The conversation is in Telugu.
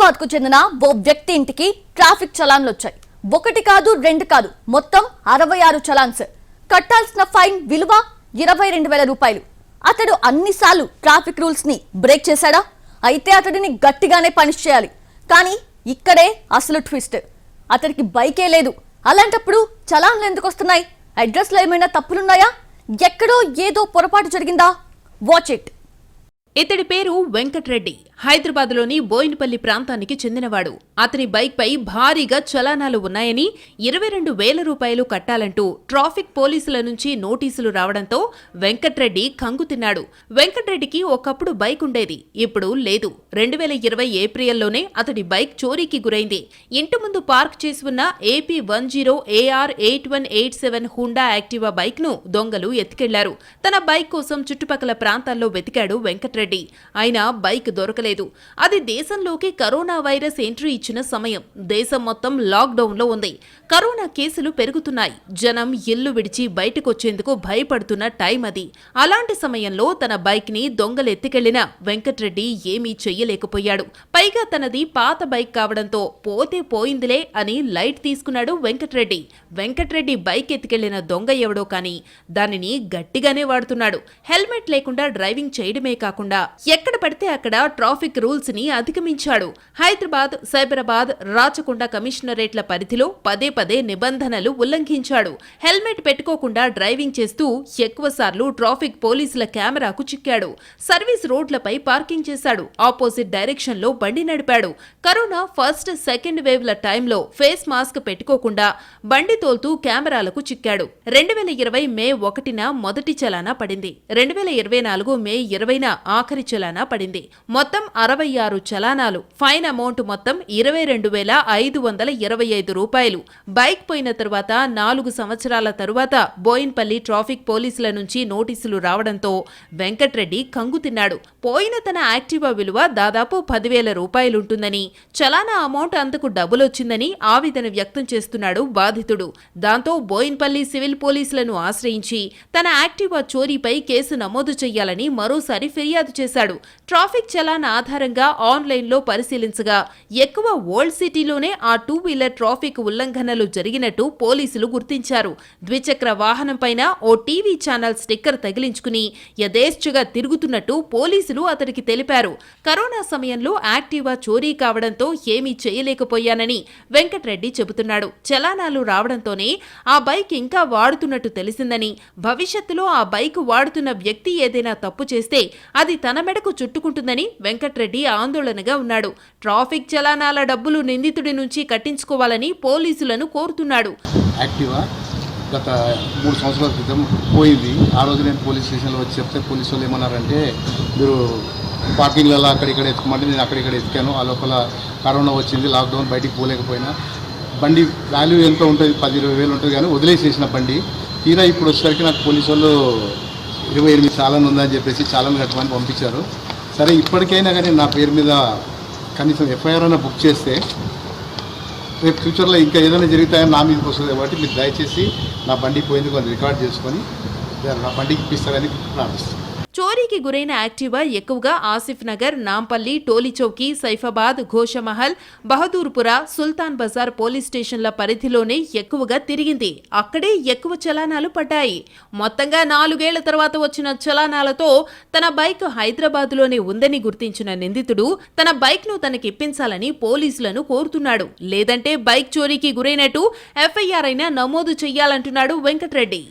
హైదరాబాద్కు చెందిన ఓ వ్యక్తి ఇంటికి ట్రాఫిక్ చలాన్లు వచ్చాయి. ఒకటి కాదు రెండు కాదు మొత్తం అరవై ఆరు చలాన్స్. కట్టాల్సిన ఫైన్ విలువ ఇరవై రెండు వేల రూపాయలు. అతడు అన్నిసార్లు ట్రాఫిక్ రూల్స్ని బ్రేక్ చేశాడా? అయితే అతడిని గట్టిగానే పనిష్ చేయాలి. కానీ ఇక్కడే అసలు ట్విస్ట్. అతడికి బైకే లేదు. అలాంటప్పుడు చలాన్లు ఎందుకు వస్తున్నాయి? అడ్రస్లో ఏమైనా తప్పులున్నాయా? ఎక్కడో ఏదో పొరపాటు జరిగిందా? Watch it. ఇతడి పేరు వెంకట్రెడ్డి. హైదరాబాద్లోని బోయినపల్లి ప్రాంతానికి చెందినవాడు. అతని బైక్పై భారీగా చలానాలు ఉన్నాయని ఇరవై రెండు వేల రూపాయలు కట్టాలంటూ ట్రాఫిక్ పోలీసుల నుంచి నోటీసులు రావడంతో వెంకట్రెడ్డి కంగుతిన్నాడు వెంకట్రెడ్డికి ఒకప్పుడు బైక్ ఉండేది ఇప్పుడు లేదు. రెండు వేల ఇరవై ఏప్రిల్లోనే అతడి బైక్ చోరీకి గురైంది. ఇంటి ముందు పార్క్ చేసి ఉన్న AP one zero AR eight one eight seven Honda Activa బైక్ను దొంగలు ఎత్తుకెళ్ళారు. తన బైక్ కోసం చుట్టుపక్కల ప్రాంతాల్లో వెతికాడు వెంకట్రెడ్డి. అయినా బైక్ దొరకలేదు. అది దేశంలోకి కరోనా వైరస్ ఎంట్రీ ఇచ్చిన సమయం. దేశం మొత్తం లాక్డౌన్లో ఉంది. కరోనా కేసులు పెరుగుతున్నాయి. జనం ఇల్లు విడిచి బయటకొచ్చేందుకు భయపడుతున్న టైం అది. అలాంటి సమయంలో తన బైక్ని దొంగలు ఎత్తుకెళ్ళిన వెంకట్రెడ్డి ఏమీ చెయ్యలేకపోయాడు. పైగా తనది పాత బైక్ కావడంతో పోతే పోయిందిలే అని లైట్ తీసుకున్నాడు వెంకట్రెడ్డి. వెంకట్రెడ్డి బైక్ ఎత్తుకెళ్ళిన దొంగ ఎవడో కానీ దానిని గట్టిగానే వాడుతున్నాడు. హెల్మెట్ లేకుండా డ్రైవింగ్ చేయడమే కాకుండా ఎక్కడ పడితే అక్కడ ట్రాఫిక్ రూల్స్ని అధిగమించాడు. హైదరాబాద్ సైబరాబాద్ రాచకొండ కమిషనరేట్ల పరిధిలో పదే పదే నిబంధనలు ఉల్లంఘించాడు. హెల్మెట్ పెట్టుకోకుండా డ్రైవింగ్ చేస్తూ ఎక్కువసార్లు ట్రాఫిక్ పోలీసుల కెమెరాకు చిక్కాడు. సర్వీస్ రోడ్లపై పార్కింగ్ చేశాడు. ఆపోజిట్ డైరెక్షన్లో బండి నడిపాడు. కరోనా ఫస్ట్ సెకండ్ వేవ్ ల టైంలో ఫేస్ మాస్క్ పెట్టుకోకుండా బండి తోల్తూ కెమెరాలకు చిక్కాడు. రెండు వేల ఇరవై మే ఒకటిన మొదటి చలానా పడింది. రెండు వేల ఇరవై నాలుగు మే ఇరవైన ఆఖరి చలానా పడింది. మొత్తం అరవై ఆరు చలానాలు. ఫైన్ అమౌంట్ మొత్తం ఇరవై రెండు వేల ఐదు వందల ఇరవై ఐదు రూపాయలు. బైక్ పోయిన తర్వాత నాలుగు సంవత్సరాల తరువాత బోయిన్పల్లి ట్రాఫిక్ పోలీసుల నుంచి నోటీసులు రావడంతో వెంకట్రెడ్డి కంగు తిన్నాడు. పోయిన తన యాక్టివా విలువ దాదాపు పదివేల రూపాయలుంటుందని చలానా అమౌంట్ అంతకు డబ్బులొచ్చిందని వచ్చిందని ఆవేదన వ్యక్తం చేస్తున్నాడు బాధితుడు. దాంతో బోయిన్పల్లి సివిల్ పోలీసులను ఆశ్రయించి తన యాక్టివా చోరీపై కేసు నమోదు చేయాలని మరోసారి ఫిర్యాదు చేశాడు. ట్రాఫిక్ చలాన్ ఆధారంగా ఆన్లైన్లో పరిశీలించగా ఎక్కువ ఓల్డ్ సిటీలోనే ఆ టూ వీలర్ ట్రాఫిక్ ఉల్లంఘనలు జరిగినట్టు పోలీసులు గుర్తించారు. ద్విచక్ర వాహనంపైన ఓ టీవీ ఛానల్ స్టిక్కర్ తగిలించుకుని యథేచ్ఛగా తిరుగుతున్నట్టు పోలీసులు అతడికి తెలిపారు. కరోనా సమయంలో యాక్టివా చోరీ కావడంతో ఏమీ చేయలేకపోయానని వెంకట్రెడ్డి చెబుతున్నాడు. చలానాలు రావడంతోనే ఆ బైక్ ఇంకా వాడుతున్నట్టు తెలిసిందని భవిష్యత్తులో ఆ బైక్ వాడుతున్న వ్యక్తి ఏదైనా తప్పు చేస్తే అది తన మెడకు చుట్టుకుంటుందని వెంకట్రెడ్డి ఆందోళనగా ఉన్నాడు. ట్రాఫిక్ చలానాల డబ్బులు నిందితుడి నుంచి కట్టించుకోవాలని పోలీసులను కోరుతున్నాడు. యాక్టివా? గత మూడు సంవత్సరాల క్రితం పోయింది. ఆ రోజు నేను పోలీస్ స్టేషన్లో వచ్చి చెప్తే పోలీసు వాళ్ళు ఏమన్నారంటే మీరు పార్కింగ్లలో అక్కడిక్కడ ఎత్తుకోమంటే నేను అక్కడిక్కడ ఎత్తికాను. ఆ లోపల కరోనా వచ్చింది లాక్డౌన్ బయటికి పోలేకపోయినా. బండి వాల్యూ ఎంత ఉంటుంది? పది ఇరవై వేలు ఉంటుంది కానీ వదిలేసేసిన బండి. తీరా ఇప్పుడు వచ్చేసరికి నాకు పోలీసు వాళ్ళు ఇరవై ఎనిమిది చాలని ఉందని చెప్పేసి చాలని కట్టమని పంపించారు. సరే ఇప్పటికైనా కానీ నా పేరు మీద కనీసం ఎఫ్ఐఆర్ అయినా బుక్ చేస్తే రేపు ఫ్యూచర్లో ఇంకా ఏదైనా జరుగుతాయని నా మీదకి వస్తుంది కాబట్టి మీరు దయచేసి నా బండి పోయింది కొంత రికార్డ్ చేసుకొని నా బండికి ఇప్పిస్తారని ప్రార్థిస్తున్నాను. చోరీకి గురైన యాక్టివా ఎక్కువగా ఆసిఫ్ నగర్ నాంపల్లి టోలీచౌకి సైఫాబాద్ ఘోషమహల్ బహదూర్పుర సుల్తాన్ బజార్ పోలీస్ స్టేషన్ల పరిధిలోనే ఎక్కువగా తిరిగింది. అక్కడే ఎక్కువ చలానాలు పడ్డాయి. మొత్తంగా నాలుగేళ్ళ తర్వాత వచ్చిన చలానాలతో తన బైక్ హైదరాబాద్లోనే ఉందని గుర్తించిన నిందితుడు తన బైక్ను తనకిప్పించాలని పోలీసులను కోరుతున్నాడు. లేదంటే బైక్ చోరీకి గురైనట్టు ఎఫ్ఐఆర్ అయినా నమోదు చెయ్యాలంటున్నాడు వెంకట్రెడ్డి.